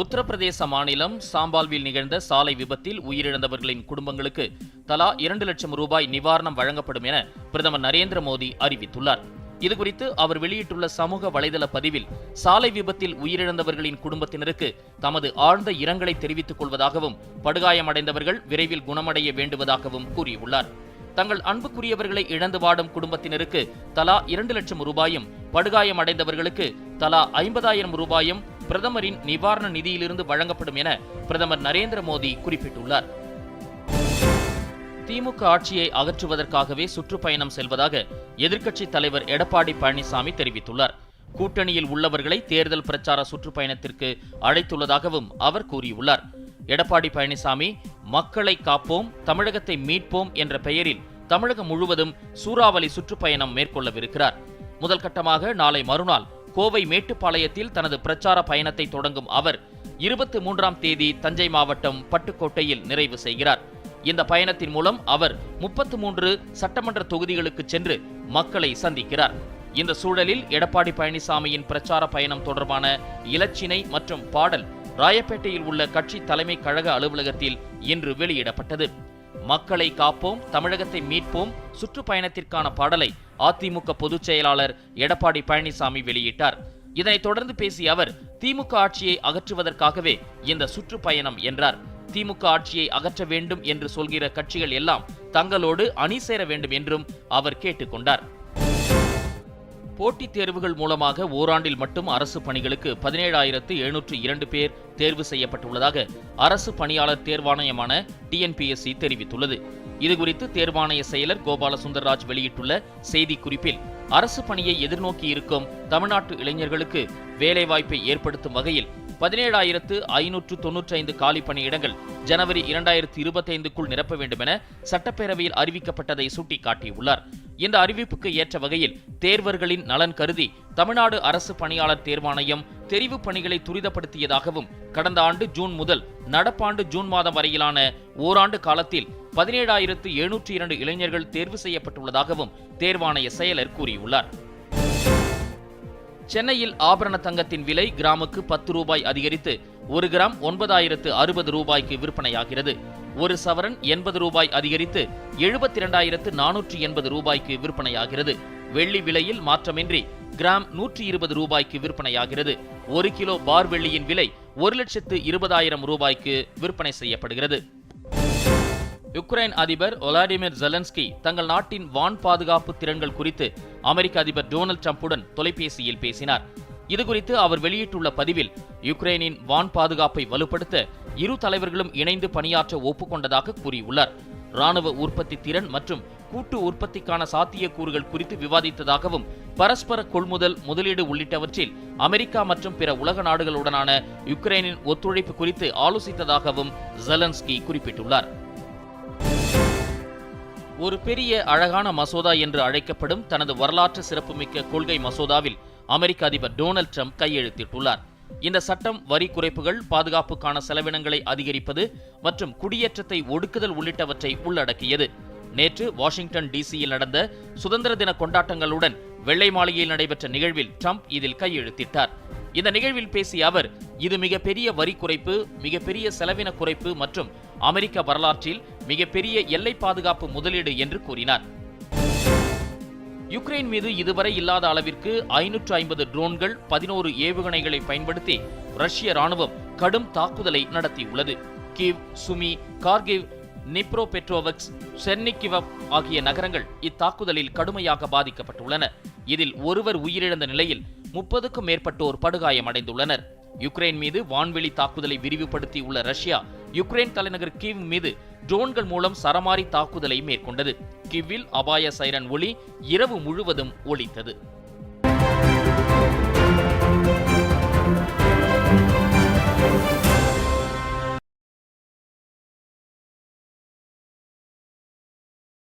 உத்தரப்பிரதேச மாநிலம் சாம்பால்வில் நிகழ்ந்த சாலை விபத்தில் உயிரிழந்தவர்களின் குடும்பங்களுக்கு தலா இரண்டு லட்சம் ரூபாய் நிவாரணம் வழங்கப்படும் என பிரதமர் நரேந்திர மோடி அறிவித்துள்ளார். இதுகுறித்து அவர் வெளியிட்டுள்ள சமூக வலைதள பதிவில் சாலை விபத்தில் உயிரிழந்தவர்களின் குடும்பத்தினருக்கு தமது ஆழ்ந்த இரங்கலை தெரிவித்துக் கொள்வதாகவும் படுகாயமடைந்தவர்கள் விரைவில் குணமடைய வேண்டுவதாகவும் கூறியுள்ளார். தங்கள் அன்புக்குரியவர்களை இழந்து வாடும் குடும்பத்தினருக்கு தலா இரண்டு லட்சம் ரூபாயும் படுகாயமடைந்தவர்களுக்கு தலா ஐம்பதாயிரம் ரூபாயும் பிரதமரின் நிவாரண நிதியிலிருந்து வழங்கப்படும் என பிரதமர் நரேந்திர மோடி குறிப்பிட்டுள்ளார். திமுக ஆட்சியை அகற்றுவதற்காகவே சுற்றுப்பயணம் செல்வதாக எதிர்க்கட்சித் தலைவர் எடப்பாடி பழனிசாமி தெரிவித்துள்ளார். கூட்டணியில் உள்ளவர்களை தேர்தல் பிரச்சார சுற்றுப்பயணத்திற்கு அழைத்துள்ளதாகவும் அவர் கூறியுள்ளார். எடப்பாடி பழனிசாமி மக்களை காப்போம் தமிழகத்தை மீட்போம் என்ற பெயரில் தமிழகம் முழுவதும் சூறாவளி சுற்றுப்பயணம் மேற்கொள்ளவிருக்கிறார். முதல் கட்டமாக நாளை மறுநாள் கோவை மேட்டுப்பாளையத்தில் தனது பிரச்சார பயணத்தை தொடங்கும் அவர் இருபத்தி மூன்றாம் தேதி தஞ்சை மாவட்டம் பட்டுக்கோட்டையில் நிறைவு செய்கிறார். இந்த பயணத்தின் மூலம் அவர் முப்பத்து மூன்று சட்டமன்ற தொகுதிகளுக்கு சென்று மக்களை சந்திக்கிறார். இந்த சூழலில் எடப்பாடி பழனிசாமியின் பிரச்சார பயணம் தொடர்பான இலச்சினை மற்றும் பாடல் ராயப்பேட்டையில் உள்ள கட்சி தலைமை கழக அலுவலகத்தில் இன்று வெளியிடப்பட்டது. மக்களை காப்போம் தமிழகத்தை மீட்போம். சுற்றுப்பயணத்திற்கான பாடலை அதிமுக பொதுச் செயலாளர் எடப்பாடி பழனிசாமி வெளியிட்டார். இதனைத் தொடர்ந்து பேசிய அவர் திமுக ஆட்சியை அகற்றுவதற்காகவே இந்த சுற்றுப்பயணம் என்றார். திமுக ஆட்சியை அகற்ற வேண்டும் என்று சொல்கிற கட்சிகள் எல்லாம் தங்களோடு அணி சேர வேண்டும் என்றும் அவர் கேட்டுக்கொண்டார் போட்டித் தேர்வுகள் மூலமாக ஓராண்டில் மட்டும் அரசு பணிகளுக்கு பதினேழாயிரத்து எழுநூற்று இரண்டு பேர் தேர்வு செய்யப்பட்டுள்ளதாக அரசு பணியாளர் தேர்வாணையமான டிஎன்பிஎஸ்சி தெரிவித்துள்ளது. இதுகுறித்து தேர்வாணைய செயலர் கோபால சுந்தர்ராஜ் வெளியிட்டுள்ள செய்திக்குறிப்பில் அரசு பணியை எதிர்நோக்கி இருக்கும் தமிழ்நாட்டு இளைஞர்களுக்கு வேலைவாய்ப்பை ஏற்படுத்தும் வகையில் பதினேழாயிரத்து ஐநூற்று தொன்னூற்றி ஐந்து காலி பணியிடங்கள் ஜனவரி இரண்டாயிரத்து இருபத்தைந்துக்குள் நிரப்ப வேண்டும் என சட்டப்பேரவையில் அறிவிக்கப்பட்டதை சுட்டிக்காட்டியுள்ளார். இந்த அறிவிப்புக்கு ஏற்ற வகையில் தேர்வர்களின் நலன் கருதி தமிழ்நாடு அரசு பணியாளர் தேர்வாணையம் தெரிவு பணிகளை துரிதப்படுத்தியதாகவும் கடந்த ஆண்டு ஜூன் முதல் நடப்பாண்டு ஜூன் மாதம் வரையிலான ஓராண்டு காலத்தில் பதினேழாயிரத்து எழுநூற்றி இரண்டு இளைஞர்கள் தேர்வு செய்யப்பட்டுள்ளதாகவும் தேர்வாணைய செயலர் கூறியுள்ளார். சென்னையில் ஆபரண தங்கத்தின் விலை கிராமுக்கு பத்து ரூபாய் அதிகரித்து ஒரு கிராம் ஒன்பதாயிரத்து அறுபது ரூபாய்க்கு விற்பனையாகிறது. ஒரு சவரன் எண்பது ரூபாய் அதிகரித்து எழுபத்தி இரண்டாயிரத்து நானூற்றி எண்பது ரூபாய்க்கு விற்பனையாகிறது. வெள்ளி விலையில் மாற்றமின்றி கிராம் நூற்றி இருபது ரூபாய்க்கு விற்பனையாகிறது. ஒரு கிலோ பார் வெள்ளியின் விலை ஒரு லட்சத்து இருபதாயிரம் ரூபாய்க்கு விற்பனை செய்யப்படுகிறது. யுக்ரைன் அதிபர் ஒலாடிமிர் ஜெலன்ஸ்கி தங்கள் நாட்டின் வான் பாதுகாப்பு திறன்கள் குறித்து அமெரிக்க அதிபர் டொனால்ட் ட்ரம்புடன் தொலைபேசியில் பேசினார். இதுகுறித்து அவர் வெளியிட்டுள்ள பதிவில் யுக்ரைனின் வான் பாதுகாப்பை வலுப்படுத்த இரு தலைவர்களும் இணைந்து பணியாற்ற ஒப்புக்கொண்டதாக கூறியுள்ளார். ராணுவ உற்பத்தி திறன் மற்றும் கூட்டு உற்பத்திக்கான சாத்தியக்கூறுகள் குறித்து விவாதித்ததாகவும் பரஸ்பர கொள்முதல் முதலீடு உள்ளிட்டவற்றில் அமெரிக்கா மற்றும் பிற உலக நாடுகளுடனான யுக்ரைனின் ஒத்துழைப்பு குறித்து ஆலோசித்ததாகவும் ஜெலன்ஸ்கி குறிப்பிட்டுள்ளார். ஒரு பெரிய அழகான மசோதா என்று அழைக்கப்படும் தனது வரலாற்று சிறப்புமிக்க கொள்கை மசோதாவில் அமெரிக்க அதிபர் டொனால்ட் ட்ரம்ப் கையெழுத்திட்டுள்ளார். இந்த சட்டம் வரி குறைப்புகள் பாதுகாப்புக்கான செலவினங்களை அதிகரிப்பது மற்றும் குடியேற்றத்தை ஒடுக்குதல் உள்ளிட்டவற்றை உள்ளடக்கியது. நேற்று வாஷிங்டன் டிசியில் நடந்த சுதந்திர தின கொண்டாட்டங்களுடன் வெள்ளை மாளிகையில் நடைபெற்ற நிகழ்வில் ட்ரம்ப் இதில் கையெழுத்திட்டார். இந்த நிகழ்வில் பேசிய அவர் இது மிகப்பெரிய வரி குறைப்பு மிகப்பெரிய செலவின குறைப்பு மற்றும் அமெரிக்க வரலாற்றில் மிகப்பெரிய எல்லை பாதுகாப்பு முதலீடு என்று கூறினார். யுக்ரைன் மீது இதுவரை இல்லாத அளவிற்கு ஐநூற்று ஐம்பது ட்ரோன்கள் பதினோரு ஏவுகணைகளை பயன்படுத்தி ரஷ்ய ராணுவம் கடும் தாக்குதலை நடத்தியுள்ளது. கிவ் சுமி கார்கிவ் நிப்ரோ பெட்ரோவக்ஸ் செர்னிகிவப் ஆகிய நகரங்கள் இத்தாக்குதலில் கடுமையாக பாதிக்கப்பட்டுள்ளன. இதில் ஒருவர் உயிரிழந்த நிலையில் முப்பதுக்கும் மேற்பட்டோர் படுகாயமடைந்துள்ளனர். யுக்ரைன் மீது வான்வெளி தாக்குதலை விரிவுபடுத்தியுள்ள ரஷ்யா யுக்ரைன் தலைநகர் கிவ் மீது ட்ரோன்கள் மூலம் சரமாரி தாக்குதலை மேற்கொண்டது. கிவ்வில் அபாய சைரன் ஒளி இரவு முழுவதும் ஒலித்தது.